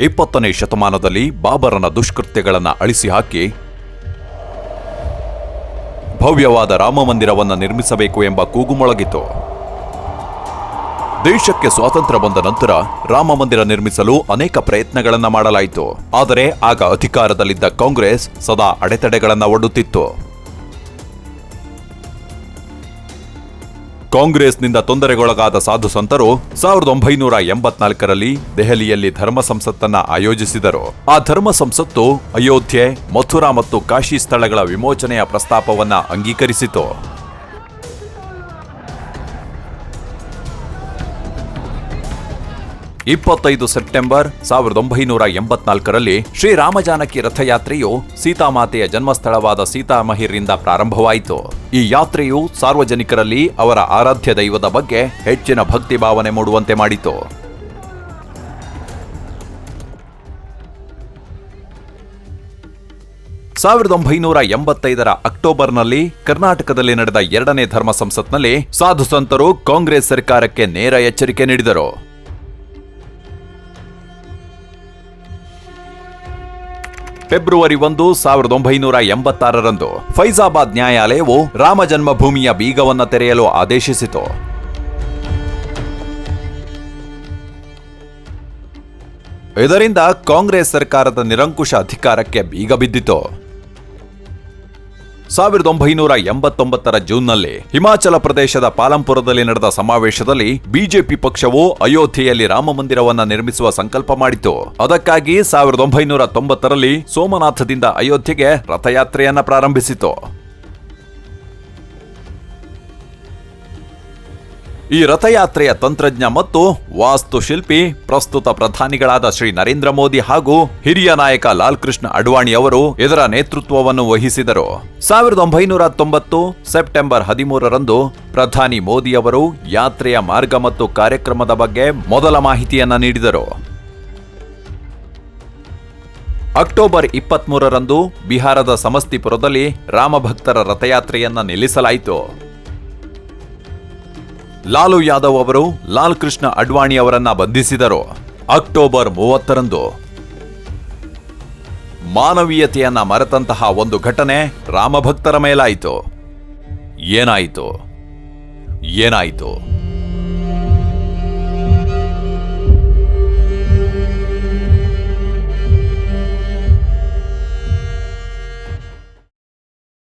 ಇಪ್ಪತ್ತನೇ ಶತಮಾನದಲ್ಲಿ ಬಾಬರನ ದುಷ್ಕೃತ್ಯಗಳನ್ನು ಅಳಿಸಿ ಹಾಕಿ ಭವ್ಯವಾದ ರಾಮಮಂದಿರವನ್ನು ನಿರ್ಮಿಸಬೇಕು ಎಂಬ ಕೂಗು ಮೊಳಗಿತು ದೇಶಕ್ಕೆ ಸ್ವಾತಂತ್ರ್ಯ ಬಂದ ನಂತರ ರಾಮ ಮಂದಿರ ನಿರ್ಮಿಸಲು ಅನೇಕ ಪ್ರಯತ್ನಗಳನ್ನು ಮಾಡಲಾಯಿತು. ಆದರೆ ಆಗ ಅಧಿಕಾರದಲ್ಲಿದ್ದ ಕಾಂಗ್ರೆಸ್ ಸದಾ ಅಡೆತಡೆಗಳನ್ನು ಒಡ್ಡುತ್ತಿತ್ತು. ಕಾಂಗ್ರೆಸ್ನಿಂದ ತೊಂದರೆಗೊಳಗಾದ ಸಾಧು ಸಂತರು ಸಾವಿರದ ಒಂಬೈನೂರ ಎಂಬತ್ನಾಲ್ಕರಲ್ಲಿ ದೆಹಲಿಯಲ್ಲಿ ಧರ್ಮ ಸಂಸತ್ತನ್ನ ಆಯೋಜಿಸಿದರು. ಆ ಧರ್ಮ ಸಂಸತ್ತು ಅಯೋಧ್ಯೆ, ಮಥುರಾ ಮತ್ತು ಕಾಶಿ ಸ್ಥಳಗಳ ವಿಮೋಚನೆಯ ಪ್ರಸ್ತಾಪವನ್ನ ಅಂಗೀಕರಿಸಿತು. ಇಪ್ಪತ್ತೈದು ಸೆಪ್ಟೆಂಬರ್ ಸಾವಿರದ ಒಂಬೈನೂರ ಎಂಬತ್ನಾಲ್ಕರಲ್ಲಿ ಶ್ರೀರಾಮ ಜಾನಕಿ ರಥಯಾತ್ರೆಯು ಸೀತಾಮಾತೆಯ ಜನ್ಮಸ್ಥಳವಾದ ಸೀತಾಮಹಿರಿಂದ ಪ್ರಾರಂಭವಾಯಿತು. ಈ ಯಾತ್ರೆಯು ಸಾರ್ವಜನಿಕರಲ್ಲಿ ಅವರ ಆರಾಧ್ಯ ದೈವದ ಬಗ್ಗೆ ಹೆಚ್ಚಿನ ಭಕ್ತಿ ಭಾವನೆ ಮೂಡುವಂತೆ ಮಾಡಿತು. ಸಾವಿರದ ಒಂಬೈನೂರ ಎಂಬತ್ತೈದರ ಅಕ್ಟೋಬರ್ನಲ್ಲಿ ಕರ್ನಾಟಕದಲ್ಲಿ ನಡೆದ ಎರಡನೇ ಧರ್ಮ ಸಂಸತ್ನಲ್ಲಿ ಸಾಧು ಸಂತರು ಕಾಂಗ್ರೆಸ್ ಸರ್ಕಾರಕ್ಕೆ ನೇರ ಎಚ್ಚರಿಕೆ ನೀಡಿದರು. ಫೆಬ್ರವರಿ ಒಂದು ಸಾವಿರದ ಒಂಬೈನೂರ ಎಂಬತ್ತಾರರಂದು ಫೈಜಾಬಾದ್ ನ್ಯಾಯಾಲಯವು ರಾಮ ಜನ್ಮಭೂಮಿಯ ಬೀಗವನ್ನು ತೆರೆಯಲು ಆದೇಶಿಸಿತು. ಇದರಿಂದ ಕಾಂಗ್ರೆಸ್ ಸರ್ಕಾರದ ನಿರಂಕುಶ ಅಧಿಕಾರಕ್ಕೆ ಬೀಗ ಬಿದ್ದಿತು. ಸಾವಿರದ ಒಂಬೈನೂರ ಎಂಬತ್ತೊಂಬತ್ತರ ಜೂನ್ನಲ್ಲಿ ಹಿಮಾಚಲ ಪ್ರದೇಶದ ಪಾಲಂಪುರದಲ್ಲಿ ನಡೆದ ಸಮಾವೇಶದಲ್ಲಿ ಬಿಜೆಪಿ ಪಕ್ಷವು ಅಯೋಧ್ಯೆಯಲ್ಲಿ ರಾಮ ಮಂದಿರವನ್ನು ನಿರ್ಮಿಸುವ ಸಂಕಲ್ಪ ಮಾಡಿತು ಅದಕ್ಕಾಗಿ ಸಾವಿರದ ಒಂಬೈನೂರ ತೊಂಬತ್ತರಲ್ಲಿ ಸೋಮನಾಥದಿಂದ ಅಯೋಧ್ಯೆಗೆ ರಥಯಾತ್ರೆಯನ್ನ ಪ್ರಾರಂಭಿಸಿತು ಈ ರಥಯಾತ್ರೆಯ ತಂತ್ರಜ್ಞ ಮತ್ತು ವಾಸ್ತುಶಿಲ್ಪಿ, ಪ್ರಸ್ತುತ ಪ್ರಧಾನಿಗಳಾದ ಶ್ರೀ ನರೇಂದ್ರ ಮೋದಿ ಹಾಗೂ ಹಿರಿಯ ನಾಯಕ ಲಾಲ್ ಕೃಷ್ಣ ಅಡ್ವಾಣಿ ಅವರು ಇದರ ನೇತೃತ್ವವನ್ನು ವಹಿಸಿದರು. ಸಾವಿರದ ಒಂಬೈನೂರ ತೊಂಬತ್ತು ಸೆಪ್ಟೆಂಬರ್ ಹದಿಮೂರರಂದು ಪ್ರಧಾನಿ ಮೋದಿ ಅವರು ಯಾತ್ರೆಯ ಮಾರ್ಗ ಮತ್ತು ಕಾರ್ಯಕ್ರಮದ ಬಗ್ಗೆ ಮೊದಲ ಮಾಹಿತಿಯನ್ನು ನೀಡಿದರು. ಅಕ್ಟೋಬರ್ ಇಪ್ಪತ್ಮೂರರಂದು ಬಿಹಾರದ ಸಮಸ್ತಿಪುರದಲ್ಲಿ ರಾಮಭಕ್ತರ ರಥಯಾತ್ರೆಯನ್ನ ನಿಲ್ಲಿಸಲಾಯಿತು. ಲಾಲು ಯಾದವ್ ಅವರು ಲಾಲ್ ಕೃಷ್ಣ ಅಡ್ವಾಣಿ ಅವರನ್ನ ಬಂಧಿಸಿದರು. ಅಕ್ಟೋಬರ್ ಮೂವತ್ತರಂದು ಮಾನವೀಯತೆಯನ್ನ ಮರೆತಂತಹ ಒಂದು ಘಟನೆ ರಾಮಭಕ್ತರ ಮೇಲಾಯಿತು. ಏನಾಯಿತು? ಏನಾಯಿತು?